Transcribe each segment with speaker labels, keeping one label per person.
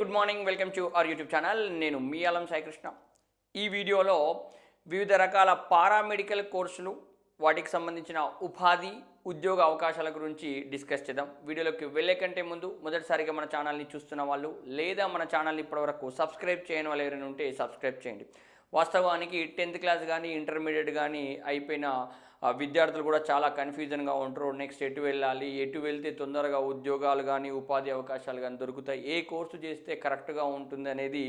Speaker 1: Good morning welcome to our YouTube channel నేను మీ అలం సాయికృష్ణ. ఈ వీడియోలో వివిధ రకాల పారామెడికల్ కోర్సులు వాటికి సంబంధించిన ఉపాధి ఉద్యోగ అవకాశాల గురించి డిస్కస్ చేద్దాం. వీడియోలోకి వెళ్ళే కంటే ముందు మొదటిసారిగా మన ఛానల్ని చూస్తున్న వాళ్ళు లేదా మన ఛానల్ని ఇప్పటివరకు సబ్స్క్రైబ్ చేయని వాళ్ళు ఎవరైనా ఉంటే సబ్స్క్రైబ్ చేయండి. వాస్తవానికి టెన్త్ క్లాస్ కానీ ఇంటర్మీడియట్ కానీ అయిపోయిన విద్యార్థులు కూడా చాలా కన్ఫ్యూజన్గా ఉంటారు. నెక్స్ట్ ఎటు వెళ్ళాలి? ఎటు వెళ్తే తొందరగా ఉద్యోగాలు కానీ ఉపాధి అవకాశాలు కానీ దొరుకుతాయి? ఏ కోర్సు చేస్తే కరెక్ట్గా ఉంటుంది అనేది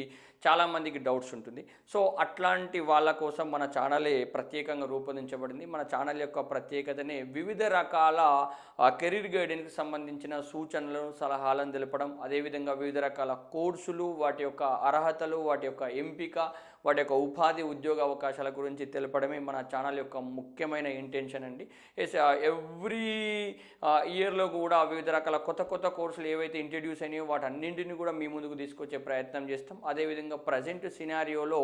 Speaker 1: చాలామందికి డౌట్స్ ఉంటుంది. సో అట్లాంటి వాళ్ళ కోసం మన ఛానలే ప్రత్యేకంగా రూపొందించబడింది. మన ఛానల్ యొక్క ప్రత్యేకతనే వివిధ రకాల కెరీర్ గైడెన్స్కి సంబంధించిన సూచనలు సలహాలను తెలపడం అదేవిధంగా వివిధ రకాల కోర్సులు వాటి యొక్క అర్హతలు వాటి యొక్క ఎంపిక వాటి యొక్క ఉపాధి ఉద్యోగ అవకాశాల గురించి తెలపడమే మన ఛానల్ యొక్క ముఖ్యమైన ఇంటెన్షన్ అండి. ఎస్ ఎవ్రీ ఇయర్లో కూడా వివిధ రకాల కొత్త కొత్త కోర్సులు ఏవైతే ఇంట్రడ్యూస్ అయినాయో వాటన్నింటిని కూడా మీ ముందుకు తీసుకొచ్చే ప్రయత్నం చేస్తాం. అదేవిధంగా ప్రజెంట్ సినారియోలో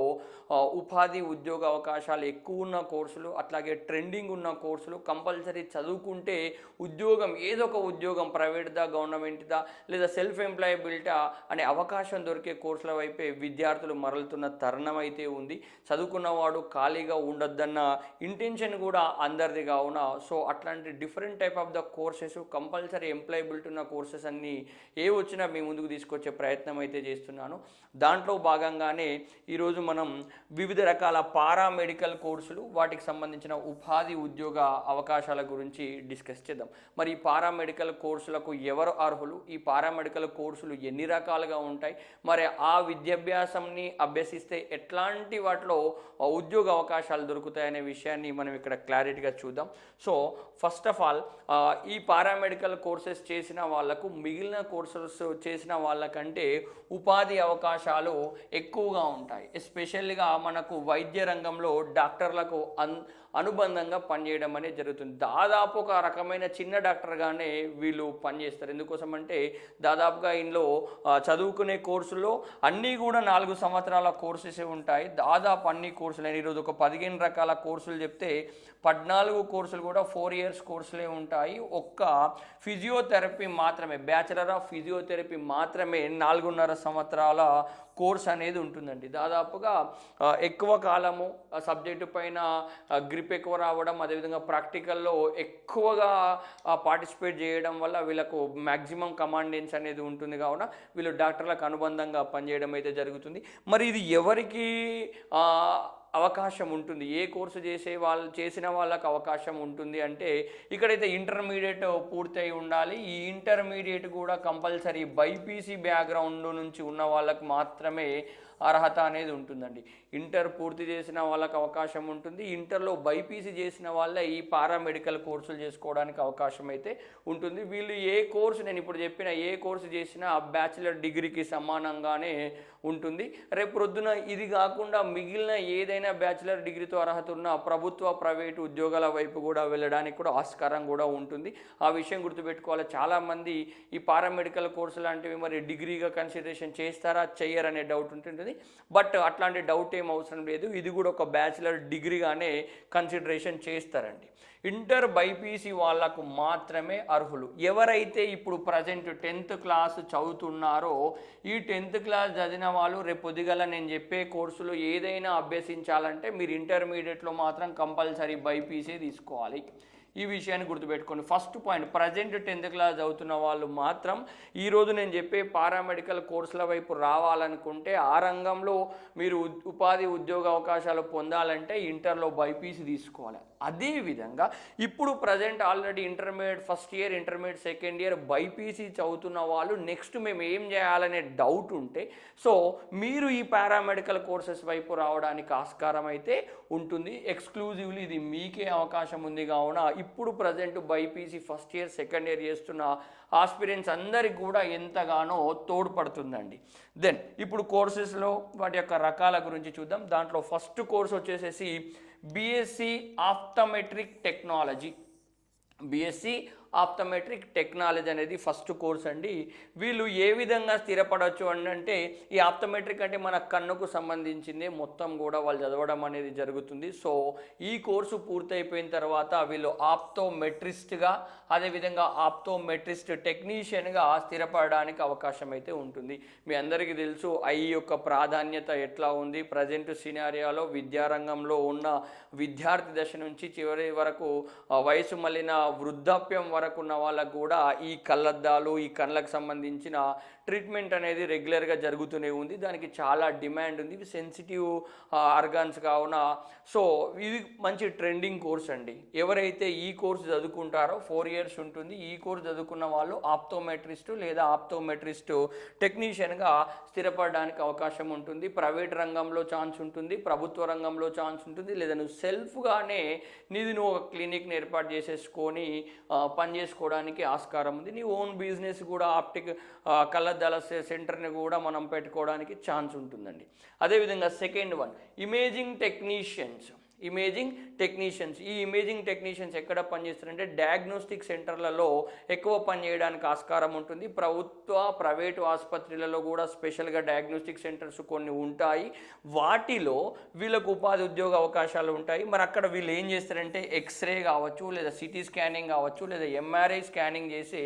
Speaker 1: uh, ఉపాధి ఉద్యోగ అవకాశాలు ఎక్కువ ఉన్న కోర్సులు అట్లాగే ట్రెండింగ్ ఉన్న కోర్సులు కంపల్సరీ చదువుకుంటే ఉద్యోగం ఏదో ఒక ఉద్యోగం ప్రైవేట్దా గవర్నమెంట్దా లేదా సెల్ఫ్ ఎంప్లాయబిలిటా అనే అవకాశం దొరికే కోర్సుల వైపే విద్యార్థులు మరలుతున్న తరుణం అయితే ఉంది చదువుకున్నవాడు ఖాళీగా ఉండొద్దన్న ఇంటెన్షన్ కూడా అందరిది కావున. సో అట్లాంటి different type of the courses compulsory employability ఉన్న కోర్సెస్ అన్నీ ఏ వచ్చినా మీ ముందుకు తీసుకొచ్చే ప్రయత్నం అయితే చేస్తున్నాను. దాంట్లో భాగంగానే ఈరోజు మనం వివిధ రకాల పారామెడికల్ కోర్సులు వాటికి సంబంధించిన ఉపాధి ఉద్యోగ అవకాశాల గురించి డిస్కస్ చేద్దాం. మరి ఈ పారామెడికల్ కోర్సులకు ఎవరు అర్హులు? ఈ పారామెడికల్ కోర్సులు ఎన్ని రకాలుగా ఉంటాయి? మరి ఆ విద్యాభ్యాసంని అభ్యసిస్తే ఎట్లా ఎట్లాంటి వాటిలో ఉద్యోగ అవకాశాలు దొరుకుతాయనే విషయాన్ని మనం ఇక్కడ క్లారిటీగా చూద్దాం. సో ఫస్ట్ ఆఫ్ ఆల్ ఈ పారామెడికల్ కోర్సెస్ చేసిన వాళ్ళకు మిగిలిన కోర్సెస్ చేసిన వాళ్ళకంటే ఉపాధి అవకాశాలు ఎక్కువగా ఉంటాయి. ఎస్పెషల్గా మనకు వైద్య రంగంలో డాక్టర్లకు అన్ అనుబంధంగా పనిచేయడం అనేది జరుగుతుంది. దాదాపు ఒక రకమైన చిన్న డాక్టర్గానే వీళ్ళు పనిచేస్తారు. ఎందుకోసం అంటే దాదాపుగా ఇందులో చదువుకునే కోర్సుల్లో అన్నీ కూడా నాలుగు సంవత్సరాల కోర్సెస్ ఉంటాయి. దాదాపు అన్ని కోర్సులు ఈరోజు ఒక పదిహేను రకాల కోర్సులు చెప్తే పద్నాలుగు కోర్సులు కూడా ఫోర్ ఇయర్స్ కోర్సులే ఉంటాయి. ఒక్క ఫిజియోథెరపీ మాత్రమే బ్యాచిలర్ ఆఫ్ ఫిజియోథెరపీ మాత్రమే నాలుగున్నర సంవత్సరాల కోర్స్ అనేది ఉంటుందండి. దాదాపుగా ఎక్కువ కాలము సబ్జెక్టు పైన గ్రిప్ ఎక్కువ రావడం అదేవిధంగా ప్రాక్టికల్లో ఎక్కువగా పార్టిసిపేట్ చేయడం వల్ల వీళ్ళకు మ్యాక్సిమం కమాండెన్స్ అనేది ఉంటుంది కావున వీళ్ళు డాక్టర్లకు అనుబంధంగా పనిచేయడం అయితే జరుగుతుంది. మరి ఇది ఎవరికి అవకాశం ఉంటుంది. ఏ కోర్సు చేసే వాళ్ళు చేసిన వాళ్ళకు అవకాశం ఉంటుంది అంటే ఇక్కడైతే ఇంటర్మీడియట్ పూర్తయి ఉండాలి. ఈ ఇంటర్మీడియట్ కూడా కంపల్సరీ బైపీసీ బ్యాక్గ్రౌండ్ నుంచి ఉన్న వాళ్ళకు మాత్రమే అర్హత అనేది ఉంటుందండి. ఇంటర్ పూర్తి చేసిన వాళ్ళకి అవకాశం ఉంటుంది. ఇంటర్లో బైపీసీ చేసిన వాళ్ళే ఈ పారామెడికల్ కోర్సులు చేసుకోవడానికి అవకాశం అయితే ఉంటుంది. వీళ్ళు ఏ కోర్సు నేను ఇప్పుడు చెప్పిన ఏ కోర్సు చేసినా బ్యాచిలర్ డిగ్రీకి సమానంగానే ఉంటుంది. రేపు ప్రొద్దున ఇది కాకుండా మిగిలిన ఏదైనా బ్యాచిలర్ డిగ్రీతో అర్హత ఉన్న ప్రభుత్వ ప్రైవేటు ఉద్యోగాల వైపు కూడా వెళ్ళడానికి కూడా ఆస్కారం కూడా ఉంటుంది. ఆ విషయం గుర్తుపెట్టుకోవాలి. చాలామంది ఈ పారామెడికల్ కోర్సు లాంటివి మరి డిగ్రీగా కన్సిడరేషన్ చేస్తారా చెయ్యరనే డౌట్ ఉంటుంది ఉంటుంది. బట్ అట్లాంటి డౌట్ ఏం అవసరం లేదు. ఇది కూడా ఒక బ్యాచిలర్ డిగ్రీగానే కన్సిడరేషన్ చేస్తారండి. ఇంటర్ బైపీసీ వాళ్ళకు మాత్రమే అర్హులు. ఎవరైతే ఇప్పుడు ప్రజెంట్ టెన్త్ క్లాస్ చదువుతున్నారో ఈ టెన్త్ క్లాస్ చదివిన వాళ్ళు రేపు పొద్దుగల నేను చెప్పే కోర్సులు ఏదైనా అభ్యసించాలంటే మీరు ఇంటర్మీడియట్లో మాత్రం కంపల్సరీ బైపీసీ తీసుకోవాలి. ఈ విషయాన్ని గుర్తుపెట్టుకోండి. First point present tenth class చదువుతున్న వాళ్ళు మాత్రం ఈరోజు నేను చెప్పే పారామెడికల్ కోర్సుల వైపు రావాలనుకుంటే ఆ రంగంలో మీరు ఉపాధి ఉద్యోగ అవకాశాలు పొందాలంటే ఇంటర్లో బైపీసీ తీసుకోవాలి. అదేవిధంగా ఇప్పుడు present already intermediate first year intermediate second year BiPC చదువుతున్న వాళ్ళు నెక్స్ట్ మేము ఏం చేయాలనే డౌట్ ఉంటే సో మీరు ఈ పారామెడికల్ కోర్సెస్ వైపు రావడానికి ఆస్కారం అయితే ఉంటుంది. ఎక్స్క్లూజివ్లీ ఇది మీకే అవకాశం ఉంది కావున ఇప్పుడు present BiPC first year second year చేస్తున్న ఆస్పిరెంట్స్ అందరికి కూడా ఎంతగానో తోడ్పడుతుందండి. దెన్ ఇప్పుడు కోర్సెస్లో వాటి యొక్క రకాల గురించి చూద్దాం. దాంట్లో ఫస్ట్ కోర్స్ వచ్చేసేసి BSc optometric technology. BSc optometric technology అనేది ఫస్ట్ కోర్స్ అండి. వీళ్ళు ఏ విధంగా స్థిరపడవచ్చు అని అంటే ఈ ఆప్టోమెట్రిక్ అంటే మన కన్నుకు సంబంధించింది మొత్తం కూడా వాళ్ళు చదవడం అనేది జరుగుతుంది. సో ఈ కోర్సు పూర్తయిపోయిన తర్వాత వీళ్ళు ఆప్టోమెట్రిస్ట్గా అదేవిధంగా ఆప్తోమెట్రిస్ట్ టెక్నీషియన్గా స్థిరపడడానికి అవకాశం అయితే ఉంటుంది. మీ అందరికీ తెలుసు ఐ యొక్క ప్రాధాన్యత ఎట్లా ఉంది? ప్రజెంట్ సినారియాలో విద్యారంగంలో ఉన్న విద్యార్థి దశ నుంచి చివరి వరకు వయసు మళ్ళిన వృద్ధాప్యం వరకు ఉన్న వాళ్ళకు కూడా ఈ కళ్ళద్దాలు ఈ కళ్ళకు సంబంధించిన ట్రీట్మెంట్ అనేది రెగ్యులర్గా జరుగుతూనే ఉంది. దానికి చాలా డిమాండ్ ఉంది. ఇవి సెన్సిటివ్ ఆర్గాన్స్ కావున. సో ఇది మంచి ట్రెండింగ్ కోర్స్ అండి. ఎవరైతే ఈ కోర్స్ చదువుకుంటారో ఫోర్ ఇయర్స్ ఉంటుంది. ఈ కోర్స్ చదువుకున్న వాళ్ళు ఆప్తోమెట్రిస్టు లేదా ఆప్తోమెట్రిస్టు టెక్నీషియన్గా స్థిరపడడానికి అవకాశం ఉంటుంది. ప్రైవేట్ రంగంలో ఛాన్స్ ఉంటుంది. ప్రభుత్వ రంగంలో ఛాన్స్ ఉంటుంది. లేదా నువ్వు సెల్ఫ్గానే నీది నువ్వు ఒక క్లినిక్ని ఏర్పాటు చేసేసుకొని పనిచేసుకోవడానికి పని చేసుకోవడానికి ఆస్కారం ఉంది. నీ ఓన్ బిజినెస్ కూడా ఆప్టిక్ ఆ, కళ్ళద్దాల సె- సెంటర్ని కూడా మనం పెట్టుకోవడానికి ఛాన్స్ ఉంటుందండి. అదేవిధంగా second one imaging technicians. Imaging technicians ఈ ఇమేజింగ్ టెక్నీషియన్స్ ఎక్కడ పనిచేస్తారంటే డయాగ్నోస్టిక్ సెంటర్లలో ఎక్కువ పని చేయడానికి ఆస్కారం ఉంటుంది. ప్రభుత్వ ప్రైవేటు ఆసుపత్రులలో కూడా స్పెషల్గా డయాగ్నోస్టిక్ సెంటర్స్ కొన్ని ఉంటాయి. వాటిలో వీళ్ళకు ఉపాధి ఉద్యోగ అవకాశాలు ఉంటాయి. మరి అక్కడ వీళ్ళు ఏం చేస్తారంటే ఎక్స్రే కావచ్చు లేదా సిటీ స్కానింగ్ కావచ్చు లేదా ఎంఆర్ఐ స్కానింగ్ చేసి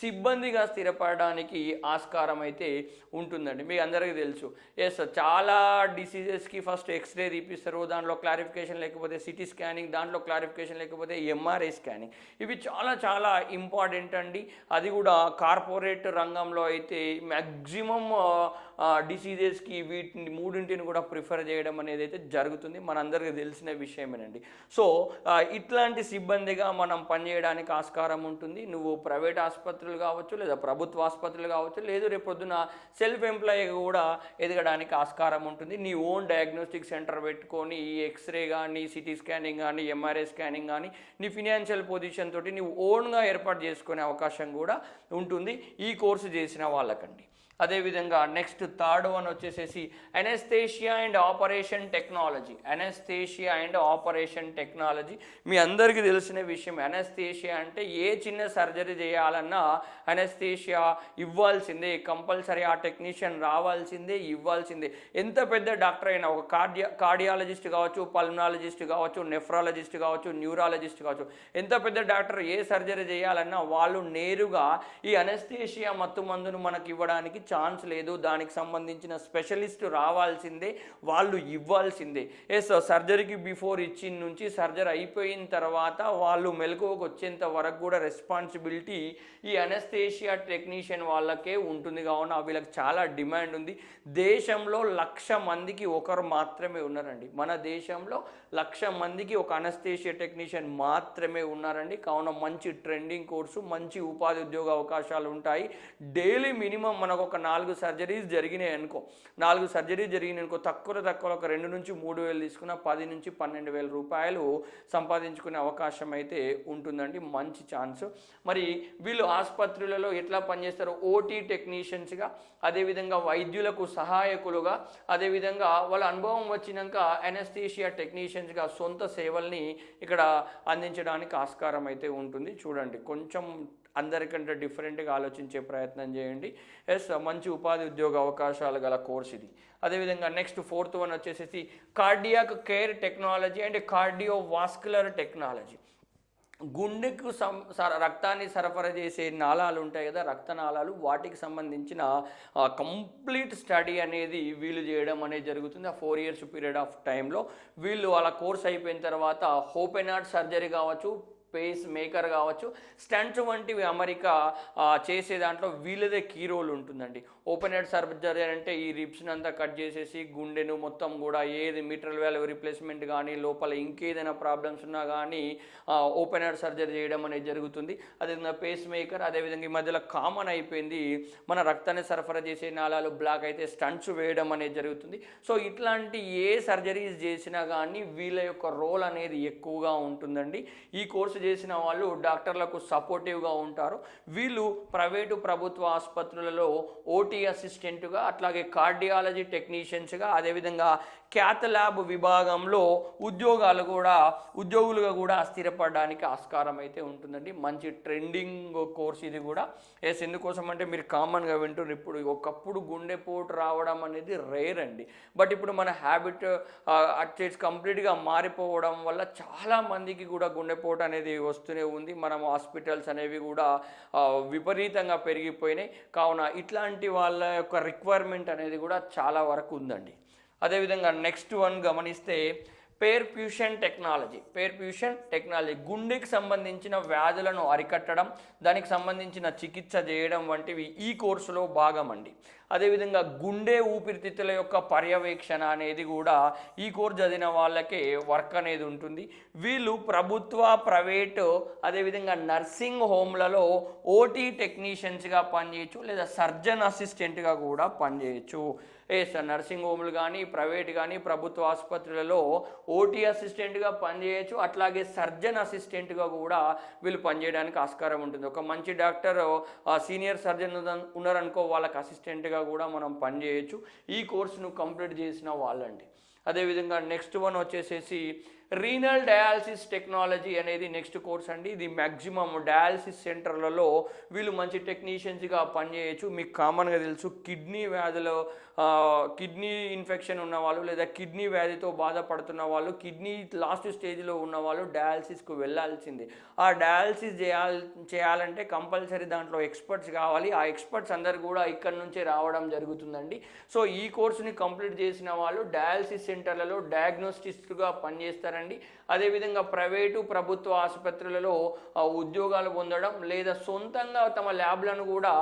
Speaker 1: సిబ్బందిగా స్థిరపడడానికి ఆస్కారం అయితే ఉంటుందండి. మీకు అందరికీ తెలుసు. ఎస్ చాలా డిసీజెస్కి ఫస్ట్ ఎక్స్రే తీపిస్తారు. దానిలో క్లారిఫికేషన్ లేకపోతే సిటీ స్కానింగ్ దాంట్లో క్లారిఫికేషన్ లేకపోతే ఎంఆర్ఐ స్కానింగ్ ఇవి చాలా చాలా ఇంపార్టెంట్ అండి. అది కూడా కార్పొరేట్ రంగంలో అయితే మ్యాక్సిమం డిసీజెస్కి వీటిని మూడింటిని కూడా ప్రిఫర్ చేయడం అనేది అయితే జరుగుతుంది. మనందరికీ తెలిసిన విషయమేనండి. సో ఇట్లాంటి సిబ్బందిగా మనం పనిచేయడానికి ఆస్కారం ఉంటుంది. నువ్వు ప్రైవేట్ ఆసుపత్రులు కావచ్చు లేదా ప్రభుత్వ ఆసుపత్రులు కావచ్చు లేదు రేపు పొద్దున సెల్ఫ్ ఎంప్లాయీ కూడా ఎదగడానికి ఆస్కారం ఉంటుంది. నీ ఓన్ డయాగ్నోస్టిక్ సెంటర్ పెట్టుకొని ఈ ఎక్స్రే కానీ సిటీ స్కానింగ్ కానీ ఎంఆర్ఐ స్కానింగ్ కానీ నీ ఫినాన్షియల్ పొజిషన్ తోటి నీవు ఓన్గా ఏర్పాటు చేసుకునే అవకాశం కూడా ఉంటుంది. ఈ కోర్సు చేసిన వాళ్ళకండి. అదేవిధంగా నెక్స్ట్ థర్డ్ వన్ వచ్చేసేసి anaesthesia and operation technology anaesthesia and operation technology మీ అందరికీ తెలిసిన విషయం అనెస్థేషియా అంటే ఏ చిన్న సర్జరీ చేయాలన్నా అనెస్థేషియా ఇవ్వాల్సిందే కంపల్సరీ ఆ టెక్నీషియన్ రావాల్సిందే ఇవ్వాల్సిందే. ఎంత పెద్ద డాక్టర్ అయినా ఒక కార్డియా కార్డియాలజిస్ట్ కావచ్చు పల్మనాలజిస్ట్ కావచ్చు నెఫ్రాలజిస్ట్ కావచ్చు న్యూరాలజిస్ట్ కావచ్చు ఎంత పెద్ద డాక్టర్ ఏ సర్జరీ చేయాలన్నా వాళ్ళు నేరుగా ఈ అనెస్థేషియా మత్తు మందును మనకి ఇవ్వడానికి ఛాన్స్ లేదు దానికి సంబంధించిన స్పెషలిస్ట్ రావాల్సిందే వాళ్ళు ఇవ్వాల్సిందే. ఎస్ సర్జరీకి బిఫోర్ ఇచ్చిన నుంచి సర్జరీ అయిపోయిన తర్వాత వాళ్ళు మెలకువకు వచ్చేంత వరకు కూడా రెస్పాన్సిబిలిటీ ఈ అనస్థేషియా టెక్నీషియన్ వాళ్ళకే ఉంటుంది. కావున వీళ్ళకి చాలా డిమాండ్ ఉంది. దేశంలో లక్ష మందికి ఒకరు మాత్రమే ఉన్నారండి. మన దేశంలో లక్ష మందికి ఒక అనస్థేషియా టెక్నీషియన్ మాత్రమే ఉన్నారండి. కావున మంచి ట్రెండింగ్ కోర్సు మంచి ఉపాధి ఉద్యోగ అవకాశాలు ఉంటాయి. డైలీ మినిమం మనకు ఒక నాలుగు సర్జరీస్ జరిగినాయి అనుకో. నాలుగు సర్జరీస్ జరిగినాయి అనుకో తక్కువ తక్కువ ఒక రెండు నుంచి మూడు వేలు తీసుకున్న పది నుంచి పన్నెండు వేల రూపాయలు సంపాదించుకునే అవకాశం అయితే ఉంటుందండి. మంచి ఛాన్స్. మరి వీళ్ళు ఆసుపత్రులలో ఎట్లా పనిచేస్తారు ఓటీ టెక్నీషియన్స్గా అదేవిధంగా వైద్యులకు సహాయకులుగా అదేవిధంగా వాళ్ళ అనుభవం వచ్చినాక ఎనస్థీషియా టెక్నీషియన్స్గా సొంత సేవల్ని ఇక్కడ అందించడానికి ఆస్కారం అయితే ఉంటుంది. చూడండి కొంచెం అందరికంటే డిఫరెంట్గా ఆలోచించే ప్రయత్నం చేయండి. ఎస్ మంచి ఉపాధి ఉద్యోగ అవకాశాలు గల కోర్స్ ఇది. అదేవిధంగా నెక్స్ట్ ఫోర్త్ వన్ వచ్చేసేసి cardiac care technology and cardiovascular technology. గుండెకు సం సర- రక్తాన్ని సరఫరా చేసే నాళాలు ఉంటాయి కదా రక్తనాళాలు వాటికి సంబంధించిన కంప్లీట్ స్టడీ అనేది వీళ్ళు చేయడం అనేది జరుగుతుంది. ఆ ఫోర్ ఇయర్స్ పీరియడ్ ఆఫ్ టైంలో వీళ్ళు వాళ్ళ కోర్స్ అయిపోయిన తర్వాత ఓపెన్ హార్ట్ సర్జరీ కావచ్చు పేస్ మేకర్ కావచ్చు స్టంట్స్ వంటివి అమెరికా చేసే దాంట్లో వీళ్ళదే కీ రోల్ ఉంటుందండి. ఓపెన్ హెడ్ సర్జరీ అంటే ఈ రిప్స్ని అంతా కట్ చేసేసి గుండెను మొత్తం కూడా ఏది మీటరల్ వాల్యూ రిప్లేస్మెంట్ కానీ లోపల ఇంకేదైనా ప్రాబ్లమ్స్ ఉన్నా కానీ ఓపెన్ హెడ్ సర్జరీ చేయడం అనేది జరుగుతుంది. అదేవిధంగా పేస్ మేకర్ అదేవిధంగా ఈ మధ్యలో కామన్ అయిపోయింది. మన రక్తాన్ని సరఫరా చేసే నాళాలు బ్లాక్ అయితే స్టంట్స్ వేయడం అనేది జరుగుతుంది. సో ఇట్లాంటి ఏ సర్జరీస్ చేసినా కానీ వీళ్ళ యొక్క రోల్ అనేది ఎక్కువగా ఉంటుందండి. ఈ కోర్సు చేసిన వాళ్ళు డాక్టర్లకు సపోర్టివ్గా ఉంటారు. వీళ్ళు ప్రైవేటు ప్రభుత్వ ఆసుపత్రులలో ఓటీ ఓటీ అసిస్టెంట్గా అట్లాగే కార్డియాలజీ టెక్నీషియన్స్గా అదేవిధంగా క్యాత్ ల్యాబ్ విభాగంలో ఉద్యోగాలు కూడా ఉద్యోగులుగా కూడా స్థిరపడడానికి ఆస్కారం అయితే ఉంటుందండి. మంచి ట్రెండింగ్ కోర్స్ ఇది కూడా. ఎస్ ఎందుకోసం అంటే మీరు కామన్గా వింటున్నారు. ఇప్పుడు ఒకప్పుడు గుండెపోటు రావడం అనేది రేర్ అండి. బట్ ఇప్పుడు మన హ్యాబిట్ వచ్చేసి కంప్లీట్గా మారిపోవడం వల్ల చాలా మందికి కూడా గుండెపోటు అనేది వస్తూనే ఉంది. మనం హాస్పిటల్స్ అనేవి కూడా విపరీతంగా పెరిగిపోయినాయి. కావున ఇట్లాంటి వాళ్ళ యొక్క రిక్వైర్మెంట్ అనేది కూడా చాలా వరకు ఉందండి. అదేవిధంగా నెక్స్ట్ వన్ గమనిస్తే పేర్ప్యూషన్ టెక్నాలజీ పేర్ప్యూషన్ టెక్నాలజీ గుండెకి సంబంధించిన వ్యాధులను అరికట్టడం దానికి సంబంధించిన చికిత్స చేయడం వంటివి ఈ కోర్సులో భాగం అండి. అదేవిధంగా గుండె ఊపిరితిత్తుల యొక్క పర్యవేక్షణ అనేది కూడా ఈ కోర్స్ చదివిన వాళ్ళకే వర్క్ అనేది ఉంటుంది. వీళ్ళు ప్రభుత్వ ప్రైవేటు అదేవిధంగా నర్సింగ్ హోమ్లలో ఓటీ టెక్నీషియన్స్గా పనిచేయచ్చు లేదా సర్జన్ అసిస్టెంట్గా కూడా పనిచేయచ్చు. ఏ సార్ నర్సింగ్ హోమ్లు కానీ ప్రైవేట్ కానీ ప్రభుత్వ ఆసుపత్రులలో ఓటీ అసిస్టెంట్గా పనిచేయచ్చు అట్లాగే సర్జన్ అసిస్టెంట్గా కూడా వీళ్ళు పనిచేయడానికి ఆస్కారం ఉంటుంది. ఒక మంచి డాక్టర్ సీనియర్ సర్జన్ ఉన్నారనుకో వాళ్ళకి అసిస్టెంట్గా కూడా మనం పనిచేయచ్చు ఈ కోర్సును కంప్లీట్ చేసిన వాళ్ళండి. అదేవిధంగా నెక్స్ట్ వన్ వచ్చేసేసి రీనల్ డయాలసిస్ టెక్నాలజీ అనేది నెక్స్ట్ కోర్స్ అండి. ఇది మ్యాక్సిమం డయాలసిస్ సెంటర్లలో వీళ్ళు మంచి టెక్నీషియన్స్గా పనిచేయచ్చు మీకు కామన్గా తెలుసు కిడ్నీ వ్యాధిలో కిడ్నీ ఇన్ఫెక్షన్ ఉన్నవాళ్ళు లేదా కిడ్నీ వ్యాధితో బాధపడుతున్న వాళ్ళు కిడ్నీ లాస్ట్ స్టేజ్లో ఉన్న వాళ్ళు డయాలసిస్కు వెళ్ళాల్సిందే. ఆ డయాలసిస్ చేయాలి చేయాలంటే కంపల్సరీ దాంట్లో ఎక్స్పర్ట్స్ కావాలి. ఆ ఎక్స్పర్ట్స్ అందరు కూడా ఇక్కడ నుంచే రావడం జరుగుతుందండి. సో ఈ కోర్సుని కంప్లీట్ చేసిన వాళ్ళు డయాలసిస్ సెంటర్లలో డయాగ్నోస్టిస్ట్గా పనిచేస్తారండి. అదేవిధంగా ప్రైవేటు ప్రభుత్వ ఆసుపత్రులలో ఉద్యోగాలు పొందడం లేదా సొంతంగా తమ ల్యాబ్లను కూడా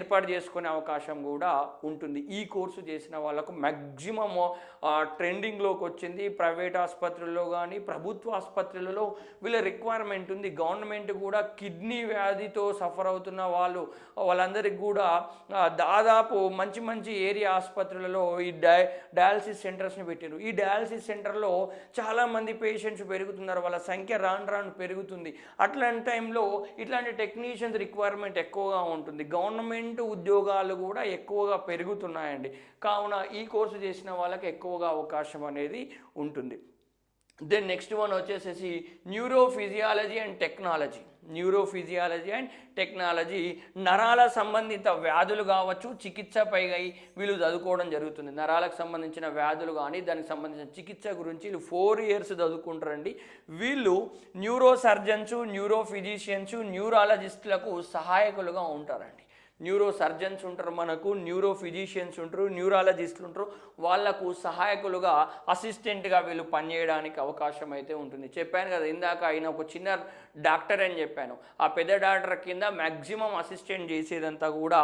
Speaker 1: ఏర్పాటు చేసుకునే అవకాశం కూడా ఉంటుంది. ఈ కోర్సు చేసిన వాళ్ళకు మ్యాక్సిమమ్ ట్రెండింగ్లోకి వచ్చింది. ప్రైవేట్ ఆసుపత్రుల్లో కానీ ప్రభుత్వ ఆసుపత్రులలో వీళ్ళ రిక్వైర్మెంట్ ఉంది. గవర్నమెంట్ కూడా కిడ్నీ వ్యాధితో సఫర్ అవుతున్న వాళ్ళు వాళ్ళందరికీ కూడా దాదాపు మంచి మంచి ఏరియా ఆసుపత్రులలో ఈ డై డయాలసిస్ సెంటర్స్ని పెట్టారు ఈ డయాలసిస్ సెంటర్లో చాలామంది పేషెంట్స్ పెరుగుతున్నారు. వాళ్ళ సంఖ్య రాను రాను పెరుగుతుంది. అట్లాంటి టైంలో ఇట్లాంటి టెక్నీషియన్స్ రిక్వైర్మెంట్ ఎక్కువగా ఉంటుంది. గవర్నమెంట్ ఉద్యోగాలు కూడా ఎక్కువగా పెరుగుతున్నాయండి. కావున ఈ కోర్సు చేసిన వాళ్ళకి ఎక్కువగా అవకాశం అనేది ఉంటుంది. దెన్ నెక్స్ట్ వన్ వచ్చేసేసి neurophysiology and technology neurophysiology and technology నరాల సంబంధిత వ్యాధులు కావచ్చు చికిత్సపై వీళ్ళు చదువుకోవడం జరుగుతుంది. నరాలకు సంబంధించిన వ్యాధులు కానీ దానికి సంబంధించిన చికిత్స గురించి వీళ్ళు ఫోర్ ఇయర్స్ చదువుకుంటారండి. వీళ్ళు న్యూరో సర్జన్స్ న్యూరో ఫిజిషియన్స్ న్యూరాలజిస్టులకు సహాయకులుగా ఉంటారండి. న్యూరో సర్జన్స్ ఉంటారు మనకు న్యూరో ఫిజిషియన్స్ ఉంటారు న్యూరాలజిస్టులు ఉంటారు. వాళ్ళకు సహాయకులుగా అసిస్టెంట్గా వీళ్ళు పనిచేయడానికి అవకాశం అయితే ఉంటుంది. చెప్పాను కదా ఇందాక ఆయన ఒక చిన్న డాక్టర్ అని చెప్పాను. ఆ పెద్ద డాక్టర్ కింద మ్యాక్సిమం అసిస్టెంట్ చేసేదంతా కూడా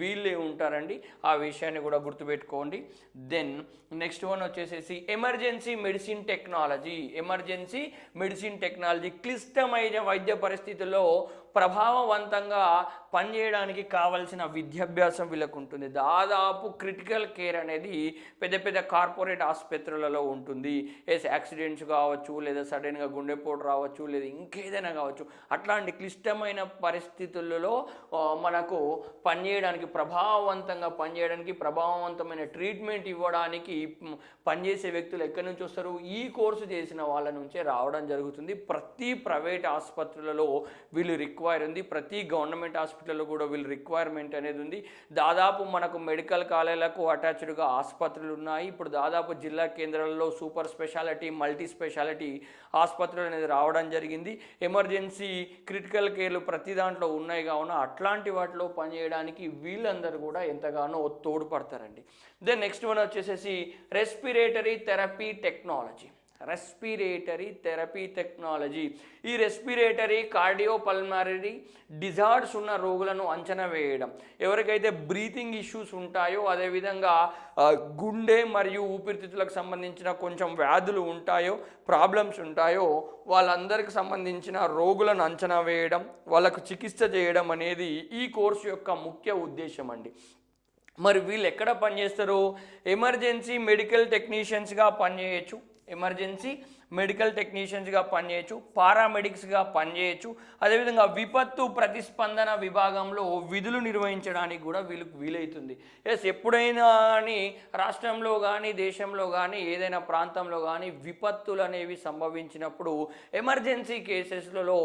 Speaker 1: వీళ్ళే ఉంటారండి. ఆ విషయాన్ని కూడా గుర్తుపెట్టుకోండి. దెన్ నెక్స్ట్ వన్ వచ్చేసేసి emergency medicine technology emergency medicine technology క్లిష్టమైన వైద్య పరిస్థితుల్లో ప్రభావవంతంగా పనిచేయడానికి కావలసిన విద్యాభ్యాసం వీళ్ళకు ఉంటుంది దాదాపు క్రిటికల్ కేర్ అనేది పెద్ద పెద్ద కార్పొరేట్ ఆసుపత్రులలో ఉంటుంది. ఎస్ యాక్సిడెంట్స్ కావచ్చు లేదా సడన్గా గుండెపోటు రావచ్చు లేదా ఇంకేదైనా కావచ్చు. అట్లాంటి క్లిష్టమైన పరిస్థితులలో మనకు పనిచేయడానికి ప్రభావవంతంగా పనిచేయడానికి ప్రభావవంతమైన ట్రీట్మెంట్ ఇవ్వడానికి పనిచేసే వ్యక్తులు ఎక్కడి నుంచి వస్తారు? ఈ కోర్సు చేసిన వాళ్ళ నుంచే రావడం జరుగుతుంది. ప్రతి ప్రైవేట్ ఆసుపత్రులలో వీళ్ళు రిక్వైర్ రిక్వైర్ ఉంది. ప్రతి గవర్నమెంట్ హాస్పిటల్లో కూడా వీళ్ళు రిక్వైర్మెంట్ అనేది ఉంది. దాదాపు మనకు మెడికల్ కాలేజీలకు అటాచ్డ్గా ఆసుపత్రులు ఉన్నాయి. ఇప్పుడు దాదాపు జిల్లా కేంద్రాల్లో సూపర్ స్పెషాలిటీ మల్టీ స్పెషాలిటీ ఆసుపత్రులు అనేది రావడం జరిగింది. ఎమర్జెన్సీ క్రిటికల్ కేర్లు ప్రతి దాంట్లో ఉన్నాయి కావున అట్లాంటి వాటిలో పనిచేయడానికి వీళ్ళందరూ కూడా ఎంతగానో తోడ్పడతారండి. దెన్ నెక్స్ట్ వన్ వచ్చేసేసి respiratory therapy technology respiratory therapy technology ఈ రెస్పిరేటరీ కార్డియోపల్మరీ డిజార్డ్స్ ఉన్న రోగులను అంచనా వేయడం. ఎవరికైతే బ్రీతింగ్ ఇష్యూస్ ఉంటాయో అదేవిధంగా గుండె మరియు ఊపిరితిత్తులకు సంబంధించిన కొంచెం వ్యాధులు ఉంటాయో ప్రాబ్లమ్స్ ఉంటాయో వాళ్ళందరికి సంబంధించిన రోగులను అంచనా వేయడం వాళ్ళకు చికిత్స చేయడం అనేది ఈ కోర్సు యొక్క ముఖ్య ఉద్దేశం అండి. మరి వీళ్ళు ఎక్కడ పనిచేస్తారు? ఎమర్జెన్సీ మెడికల్ టెక్నీషియన్స్గా పనిచేయచ్చు. ఎమర్జెన్సీ మెడికల్ టెక్నీషియన్స్గా పనిచేయచ్చు పారామెడిక్స్గా పనిచేయచ్చు. అదేవిధంగా విపత్తు ప్రతిస్పందన విభాగంలో విధులు నిర్వహించడానికి కూడా వీళ్ళకి వీలవుతుంది ఎస్ ఎప్పుడైనా కానీ రాష్ట్రంలో కానీ దేశంలో కానీ ఏదైనా ప్రాంతంలో కానీ విపత్తులు అనేవి సంభవించినప్పుడు ఎమర్జెన్సీ కేసెస్లలో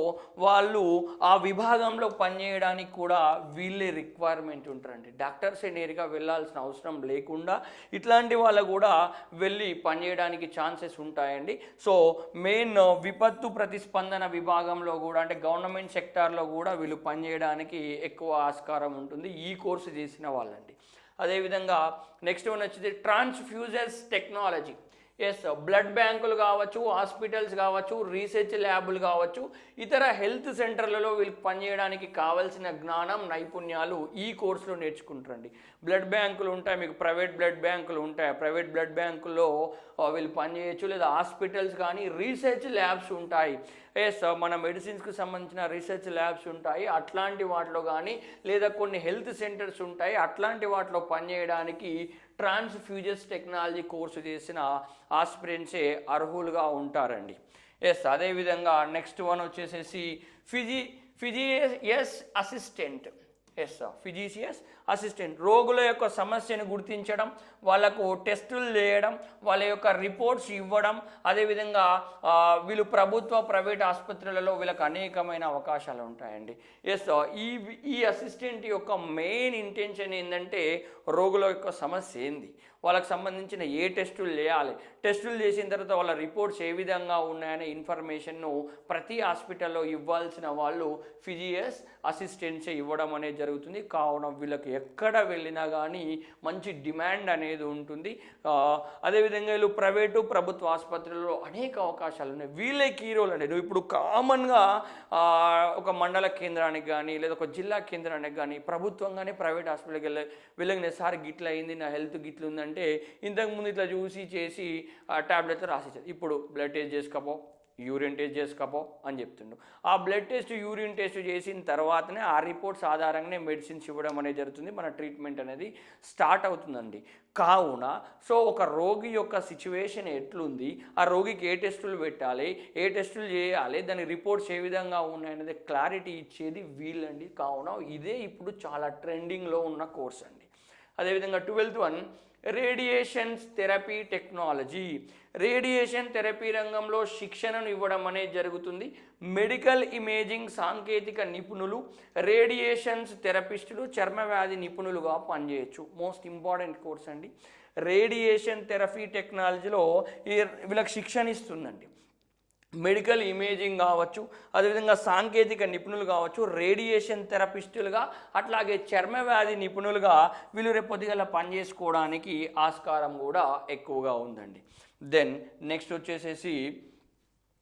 Speaker 1: వాళ్ళు ఆ విభాగంలో పనిచేయడానికి కూడా వీళ్ళే రిక్వైర్మెంట్ ఉంటారండి. డాక్టర్స్ నేరుగా వెళ్ళాల్సిన అవసరం లేకుండా ఇట్లాంటి వాళ్ళు కూడా వెళ్ళి పనిచేయడానికి ఛాన్సెస్ ఉంటాయండి. సో మెయిన్ విపత్తు ప్రతిస్పందన విభాగంలో కూడా అంటే గవర్నమెంట్ సెక్టార్లో కూడా వీళ్ళు పనిచేయడానికి ఎక్కువ ఆస్కారం ఉంటుంది ఈ కోర్సు చేసిన వాళ్ళండి. అదేవిధంగా నెక్స్ట్ వన్ వచ్చేది ట్రాన్స్ఫ్యూజర్స్ టెక్నాలజీ. ఎస్ బ్లడ్ బ్యాంకులు కావచ్చు హాస్పిటల్స్ కావచ్చు రీసెర్చ్ ల్యాబులు కావచ్చు ఇతర హెల్త్ సెంటర్లలో వీళ్ళకి పనిచేయడానికి కావాల్సిన జ్ఞానం నైపుణ్యాలు ఈ కోర్సులో నేర్చుకుంటారండి. బ్లడ్ బ్యాంకులు ఉంటాయి మీకు ప్రైవేట్ బ్లడ్ బ్యాంకులు ఉంటాయి. ప్రైవేట్ బ్లడ్ బ్యాంకుల్లో వీళ్ళు పనిచేయచ్చు. లేదా హాస్పిటల్స్ కానీ రీసెర్చ్ ల్యాబ్స్ ఉంటాయి. ఎస్ మన మెడిసిన్స్కి సంబంధించిన రీసెర్చ్ ల్యాబ్స్ ఉంటాయి. అట్లాంటి వాటిలో కానీ లేదా కొన్ని హెల్త్ సెంటర్స్ ఉంటాయి. అట్లాంటి వాటిలో పనిచేయడానికి ట్రాన్స్ఫ్యూజర్స్ టెక్నాలజీ కోర్సు చేసిన ఆస్పిరెంట్సే అర్హులుగా ఉంటారండి. ఎస్ అదేవిధంగా నెక్స్ట్ వన్ వచ్చేసేసి Fiji physicians assistant. Yes physicians assistant. రోగుల యొక్క సమస్యను గుర్తించడం వాళ్ళకు టెస్టులు చేయడం వాళ్ళ యొక్క రిపోర్ట్స్ ఇవ్వడం అదేవిధంగా వీళ్ళు ప్రభుత్వ ప్రైవేట్ ఆసుపత్రులలో వీళ్ళకి అనేకమైన అవకాశాలు ఉంటాయండి. ఎస్ ఈ ఈ అసిస్టెంట్ యొక్క మెయిన్ ఇంటెన్షన్ ఏంటంటే రోగుల యొక్క సమస్య ఏంది? వాళ్ళకి సంబంధించిన ఏ టెస్టులు చేయాలి? టెస్టులు చేసిన తర్వాత వాళ్ళ రిపోర్ట్స్ ఏ విధంగా ఉన్నాయనే ఇన్ఫర్మేషన్ను ప్రతి హాస్పిటల్లో ఇవ్వాల్సిన వాళ్ళు ఫిజియస్ అసిస్టెంట్సే ఇవ్వడం అనేది జరుగుతుంది. కావున వీళ్ళకి ఎక్కడ వెళ్ళినా కానీ మంచి డిమాండ్ అనేది ఉంటుంది. అదేవిధంగా వీళ్ళు ప్రైవేటు ప్రభుత్వ ఆసుపత్రుల్లో అనేక అవకాశాలు ఉన్నాయి. వీళ్ళే హీరోలు రోల్ అనేది. ఇప్పుడు కామన్గా ఒక మండల కేంద్రానికి కానీ లేదా ఒక జిల్లా కేంద్రానికి కానీ ప్రభుత్వం కానీ ప్రైవేట్ హాస్పిటల్కి వెళ్ళి వెళ్ళగానే సార్ గిట్ల అయింది నా హెల్త్ గిట్ల ఏంటంటే ఇంతకుముందు ఇట్లా చూసి చేసి ఆ ట్యాబ్లెట్స్ రాసిచ్చారు. ఇప్పుడు బ్లడ్ టెస్ట్ చేసుకోపో యూరిన్ టెస్ట్ చేసుకోపో అని చెప్తుండు. ఆ బ్లడ్ టెస్ట్ యూరిన్ టెస్ట్ చేసిన తర్వాతనే ఆ రిపోర్ట్స్ ఆధారంగానే మెడిసిన్స్ ఇవ్వడం అనేది జరుగుతుంది. మన ట్రీట్మెంట్ అనేది స్టార్ట్ అవుతుందండి. కావున సో ఒక రోగి యొక్క సిచ్యువేషన్ ఎట్లుంది? ఆ రోగికి ఏ టెస్టులు పెట్టాలి? ఏ టెస్టులు చేయాలి? దాని రిపోర్ట్స్ ఏ విధంగా ఉన్నాయనేది క్లారిటీ ఇచ్చేది వీళ్ళండి. కావున ఇదే ఇప్పుడు చాలా ట్రెండింగ్లో ఉన్న కోర్స్ అండి. అదేవిధంగా twelfth one radiations therapy technology. Radiation therapy రంగంలో శిక్షణను ఇవ్వడం అనేది జరుగుతుంది. మెడికల్ ఇమేజింగ్ సాంకేతిక నిపుణులు రేడియేషన్స్ థెరపిస్టులు చర్మ వ్యాధి నిపుణులుగా పనిచేయచ్చు. మోస్ట్ ఇంపార్టెంట్ కోర్స్ అండి. రేడియేషన్ థెరపీ టెక్నాలజీలో వీళ్ళకి శిక్షణ ఇస్తుందండి. మెడికల్ ఇమేజింగ్ కావచ్చు అదేవిధంగా సాంకేతిక నిపుణులు కావచ్చు రేడియేషన్ థెరపిస్టులుగా అట్లాగే చర్మ వ్యాధి నిపుణులుగా వీళ్ళు రేపొద్దుగల పనిచేసుకోవడానికి ఆస్కారం కూడా ఎక్కువగా ఉందండి. దెన్ నెక్స్ట్ వచ్చేసేసి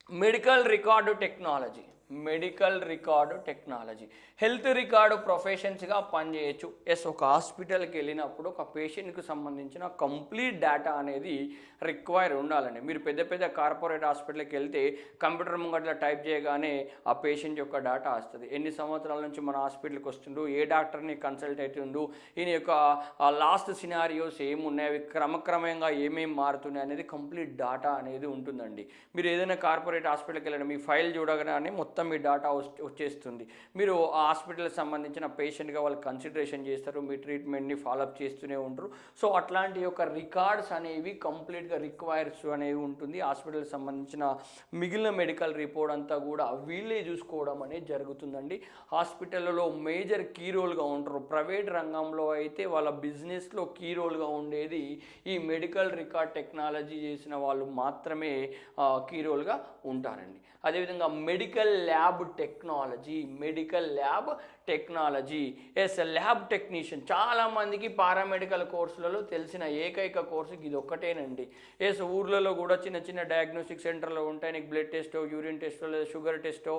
Speaker 1: medical record technology medical record technology. Health record ప్రొఫెషన్స్గా పనిచేయచ్చు. ఎస్ ఒక హాస్పిటల్కి వెళ్ళినప్పుడు ఒక పేషెంట్కి సంబంధించిన కంప్లీట్ డేటా అనేది రిక్వైర్ ఉండాలండి. మీరు పెద్ద పెద్ద కార్పొరేట్ హాస్పిటల్కి వెళ్తే కంప్యూటర్ ముంగట్ల టైప్ చేయగానే ఆ పేషెంట్ యొక్క డేటా వస్తుంది. ఎన్ని సంవత్సరాల నుంచి మన హాస్పిటల్కి వస్తుండు ఏ డాక్టర్ని కన్సల్ట్ అవుతుండు ఈయన యొక్క లాస్ట్ సినారియోస్ ఏమున్నాయి అవి క్రమక్రమంగా ఏమేమి మారుతున్నాయి అనేది కంప్లీట్ డేటా అనేది ఉంటుందండి. మీరు ఏదైనా కార్పొరేట్ హాస్పిటల్కి వెళ్ళండి మీ ఫైల్ చూడగానే మొత్తం మొత్తం మీ డాటా వచ్చేస్తుంది. మీరు ఆ హాస్పిటల్కి సంబంధించిన పేషెంట్గా వాళ్ళు కన్సిడరేషన్ చేస్తారు మీ ట్రీట్మెంట్ని ఫాలోఅప్ చేస్తూనే ఉంటారు. సో అట్లాంటి యొక్క రికార్డ్స్ అనేవి కంప్లీట్గా రిక్వైర్స్ అనేవి ఉంటుంది. హాస్పిటల్కి సంబంధించిన మిగిలిన మెడికల్ రిపోర్ట్ అంతా కూడా వీళ్ళే చూసుకోవడం అనేది జరుగుతుందండి. హాస్పిటల్లో మేజర్ కీ రోల్గా ఉంటారు. ప్రైవేట్ రంగంలో అయితే వాళ్ళ బిజినెస్లో కీ రోల్గా ఉండేది ఈ మెడికల్ రికార్డ్ టెక్నాలజీ చేసిన వాళ్ళు మాత్రమే కీ రోల్గా ఉంటారండి. అదేవిధంగా medical lab technology medical lab technology yes lab technician చాలామందికి పారామెడికల్ కోర్సులలో తెలిసిన ఏకైక కోర్సు ఇది ఒక్కటేనండి ఎస్ ఊర్లలో కూడా చిన్న చిన్న డయాగ్నోస్టిక్ సెంటర్లో ఉంటాయి. నీకు బ్లడ్ టెస్టో యూరిన్ టెస్టో లేదా షుగర్ టెస్టో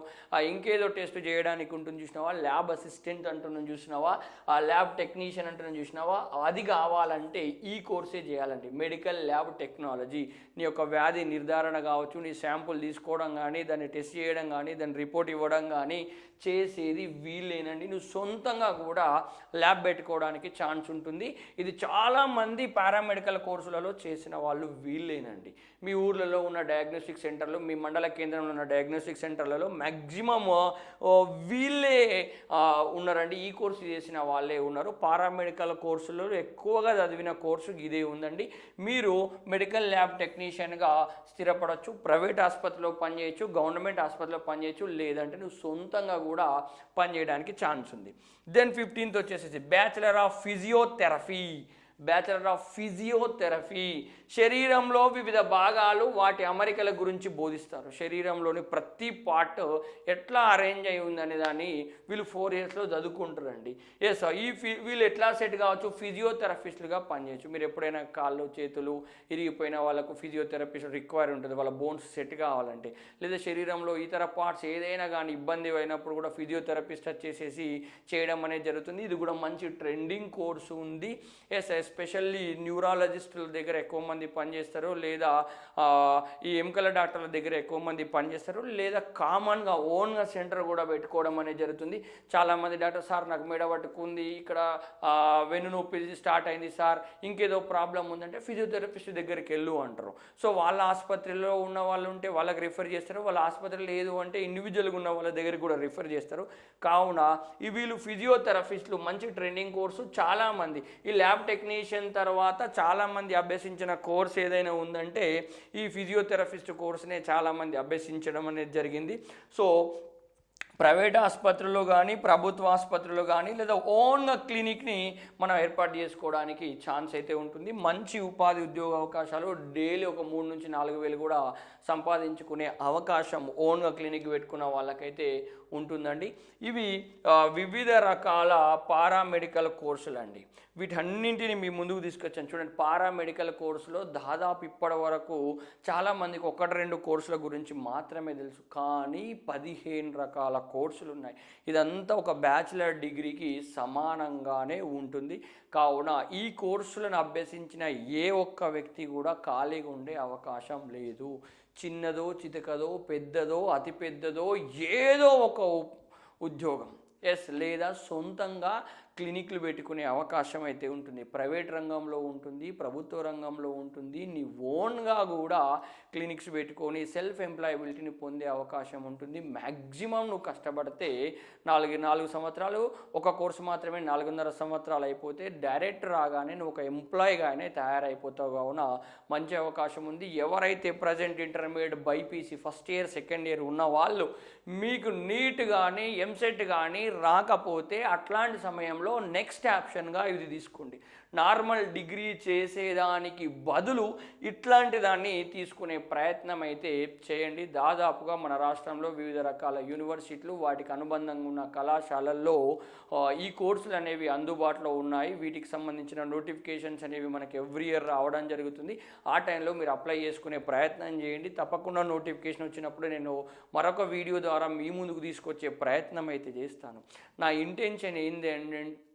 Speaker 1: ఇంకేదో టెస్ట్ చేయడానికి ఉంటుంది చూసినావా? ల్యాబ్ అసిస్టెంట్ అంటున్నాను చూసినావా? ఆ ల్యాబ్ టెక్నీషియన్ అంటున్నాను చూసినావా? అది కావాలంటే ఈ కోర్సే చేయాలండి. మెడికల్ ల్యాబ్ టెక్నాలజీ నీ యొక్క వ్యాధి నిర్ధారణ కావచ్చు నీ శాంపుల్ తీసుకోవడం కానీ దాన్ని టెస్ట్ చేయడం కానీ దాన్ని రిపోర్ట్ ఇవ్వడం కానీ చేసేది వీళ్ళేనండి. నువ్వు సొంతంగా కూడా ల్యాబ్ పెట్టుకోవడానికి ఛాన్స్ ఉంటుంది. ఇది చాలామంది పారామెడికల్ కోర్సులలో చేసిన వాళ్ళు వీళ్ళేనండి. మీ ఊర్లలో ఉన్న డయాగ్నోస్టిక్ సెంటర్లు మీ మండల కేంద్రంలో ఉన్న డయాగ్నోస్టిక్ సెంటర్లలో మ్యాక్సిమమ్ వీళ్ళే ఉన్నారండి. ఈ కోర్సు చేసిన వాళ్ళే ఉన్నారు. పారామెడికల్ కోర్సులో ఎక్కువగా చదివిన కోర్సు ఇదే ఉందండి. మీరు మెడికల్ ల్యాబ్ టెక్నీషియన్గా స్థిరపడవచ్చు ప్రైవేట్ ఆసుపత్రిలో పనిచేయచ్చు గవర్నమెంట్ ఆసుపత్రిలో పనిచేయచ్చు లేదంటే నువ్వు సొంతంగా కూడా పనిచేయడానికి ఛాన్స్ ఉంది. దెన్ ఫిఫ్టీన్త్ వచ్చేసేసి bachelor of physiotherapy bachelor of physiotherapy శరీరంలో వివిధ భాగాలు వాటి అమరికల గురించి బోధిస్తారు. శరీరంలోని ప్రతి పార్ట్ ఎట్లా అరేంజ్ అయి ఉందనే దాన్ని వీళ్ళు ఫోర్ ఇయర్స్లో చదువుకుంటారండి. ఎస్ ఈ ఫి వీళ్ళు ఎట్లా సెట్ కావచ్చు? ఫిజియోథెరపిస్టులుగా పనిచేయచ్చు. మీరు ఎప్పుడైనా కాళ్ళు చేతులు ఇరిగిపోయిన వాళ్ళకు ఫిజియోథెరపిస్ట్ రిక్వైర్ ఉంటుంది. వాళ్ళ బోన్స్ సెట్ కావాలంటే. లేదా శరీరంలో ఇతర పార్ట్స్ ఏదైనా కానీ ఇబ్బంది అయినప్పుడు కూడా ఫిజియోథెరపిస్ట్ వచ్చేసేసి చేయడం అనేది జరుగుతుంది. ఇది కూడా మంచి ట్రెండింగ్ కోర్సు ఉంది. ఎస్ ఎస్పెషల్లీ న్యూరాలజిస్టుల దగ్గర ఎక్కువ మంది పనిచేస్తారు లేదా ఈ ఎముకల డాక్టర్ల దగ్గర ఎక్కువ మంది పనిచేస్తారు లేదా కామన్గా ఓన్గా సెంటర్ కూడా పెట్టుకోవడం అనేది జరుగుతుంది. చాలామంది డాక్టర్ సార్ నాకు మెడ పట్టుకుంది ఇక్కడ వెన్ను నొప్పి స్టార్ట్ అయింది సార్ ఇంకేదో ప్రాబ్లం ఉందంటే ఫిజియోథెరపిస్ట్ దగ్గరికి వెళ్ళు అంటారు. సో వాళ్ళ ఆసుపత్రిలో ఉన్న వాళ్ళు ఉంటే వాళ్ళకి రిఫర్ చేస్తారు వాళ్ళ ఆసుపత్రి లేదు అంటే ఇండివిజువల్గా ఉన్న వాళ్ళ దగ్గరికి కూడా రిఫర్ చేస్తారు. కావున ఈ వీళ్ళు ఫిజియోథెరపిస్టులు మంచి ట్రైనింగ్ కోర్సు చాలామంది. ఈ ల్యాబ్ టెక్నీషియన్ తర్వాత చాలామంది అభ్యసించిన కోర్స్ ఏదైనా ఉందంటే ఈ ఫిజియోథెరపిస్ట్ కోర్స్నే చాలామంది అభ్యసించడం అనేది జరిగింది. సో ప్రైవేట్ ఆసుపత్రులు కానీ ప్రభుత్వ ఆసుపత్రులు కానీ లేదా ఓన్ క్లినిక్ని మనం ఏర్పాటు చేసుకోవడానికి ఛాన్స్ అయితే ఉంటుంది. మంచి ఉపాధి ఉద్యోగ అవకాశాలు డైలీ ఒక మూడు నుంచి నాలుగు వేలు కూడా సంపాదించుకునే అవకాశం ఓన్గా క్లినిక్ పెట్టుకున్న వాళ్ళకైతే ఉంటుందండి. ఇవి వివిధ రకాల పారామెడికల్ కోర్సులు అండి వీటన్నింటిని మీ ముందుకు తీసుకొచ్చాను. చూడండి పారామెడికల్ కోర్సులో దాదాపు ఇప్పటి వరకు చాలామందికి ఒకటి రెండు కోర్సుల గురించి మాత్రమే తెలుసు. కానీ పదిహేను రకాల కోర్సులు ఉన్నాయి ఇదంతా ఒక బ్యాచిలర్ డిగ్రీకి సమానంగానే ఉంటుంది. కావున ఈ కోర్సులను అభ్యసించిన ఏ ఒక్క వ్యక్తి కూడా ఖాళీగా ఉండే అవకాశం లేదు. చిన్నదో చితకదో పెద్దదో అతి పెద్దదో ఏదో ఒక ఉద్యోగం. ఎస్ లేదా సొంతంగా క్లినిక్లు పెట్టుకునే అవకాశం అయితే ఉంటుంది. ప్రైవేట్ రంగంలో ఉంటుంది ప్రభుత్వ రంగంలో ఉంటుంది. నీ ఓన్గా కూడా క్లినిక్స్ పెట్టుకొని సెల్ఫ్ ఎంప్లాయబిలిటీని పొందే అవకాశం ఉంటుంది. మ్యాక్సిమం నువ్వు కష్టపడితే నాలుగు నాలుగు సంవత్సరాలు ఒక కోర్సు మాత్రమే నాలుగున్నర సంవత్సరాలు అయిపోతే డైరెక్ట్ రాగానే నువ్వు ఒక ఎంప్లాయీగానే తయారైపోతావు కావున మంచి అవకాశం ఉంది. ఎవరైతే present intermediate BiPC first year second year ఉన్న వాళ్ళు మీకు నీట్ కానీ ఎంసెట్ కానీ రాకపోతే అట్లాంటి సమయంలో నెక్స్ట్ ఆప్షన్గా ఇది తీసుకోండి. నార్మల్ డిగ్రీ చేసేదానికి బదులు ఇట్లాంటి దాన్ని తీసుకునే ప్రయత్నం అయితే చేయండి. దాదాపుగా మన రాష్ట్రంలో వివిధ రకాల యూనివర్సిటీలు వాటికి అనుబంధంగా ఉన్న కళాశాలల్లో ఈ కోర్సులు అనేవి అందుబాటులో ఉన్నాయి. వీటికి సంబంధించిన నోటిఫికేషన్స్ అనేవి మనకి ఎవ్రీ ఇయర్ రావడం జరుగుతుంది. ఆ టైంలో మీరు అప్లై చేసుకునే ప్రయత్నం చేయండి. తప్పకుండా నోటిఫికేషన్ వచ్చినప్పుడు నేను మరొక వీడియో ద్వారా మీ ముందుకు తీసుకొచ్చే ప్రయత్నం అయితే చేస్తాను. నా ఇంటెన్షన్ ఏంది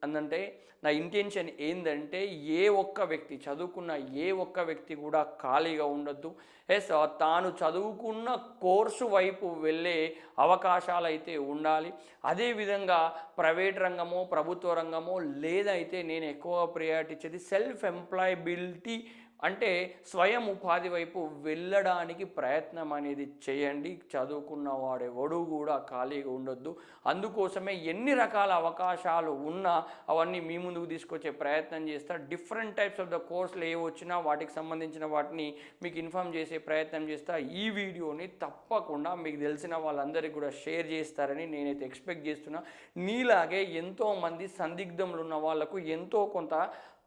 Speaker 1: అందంటే నా ఇంటెన్షన్ ఏంటంటే ఏ ఒక్క వ్యక్తి చదువుకున్న ఏ ఒక్క వ్యక్తి కూడా ఖాళీగా ఉండొద్దు. ఎస్ తాను చదువుకున్న కోర్సు వైపు వెళ్ళే అవకాశాలు అయితే ఉండాలి అదేవిధంగా ప్రైవేట్ రంగమో ప్రభుత్వ రంగమో లేదైతే నేను ఎక్కువగా ప్రియారిటీ ఇచ్చేది సెల్ఫ్ ఎంప్లాయబిలిటీ అంటే స్వయం ఉపాధి వైపు వెళ్ళడానికి ప్రయత్నం అనేది చేయండి. చదువుకున్న వాడెవడు కూడా ఖాళీగా ఉండొద్దు. అందుకోసమే ఎన్ని రకాల అవకాశాలు ఉన్నా అవన్నీ మీ ముందుకు తీసుకొచ్చే ప్రయత్నం చేస్తా. డిఫరెంట్ టైప్స్ ఆఫ్ ద కోర్సులు ఏ వచ్చినా వాటికి సంబంధించిన వాటిని మీకు ఇన్ఫామ్ చేసే ప్రయత్నం చేస్తా. ఈ వీడియోని తప్పకుండా మీకు తెలిసిన వాళ్ళందరికీ కూడా షేర్ చేస్తారని నేనైతే ఎక్స్పెక్ట్ చేస్తున్నా. నీలాగే ఎంతోమంది సందిగ్ధంలో ఉన్న వాళ్ళకు ఎంతో కొంత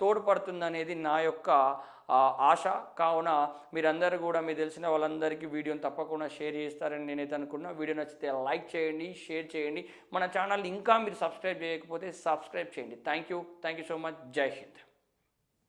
Speaker 1: తోడ్పడుతుందనేది నా యొక్క ఆశ. కావున మీరందరూ కూడా మీకు తెలిసిన వాళ్ళందరికీ వీడియోని తప్పకుండా షేర్ చేస్తారని నేనైతే అనుకున్నా వీడియో నచ్చితే లైక్ చేయండి షేర్ చేయండి. మన ఛానల్ ఇంకా మీరు సబ్స్క్రైబ్ చేయకపోతే సబ్స్క్రైబ్ చేయండి. Thank you. Thank you so much. Jai Hind.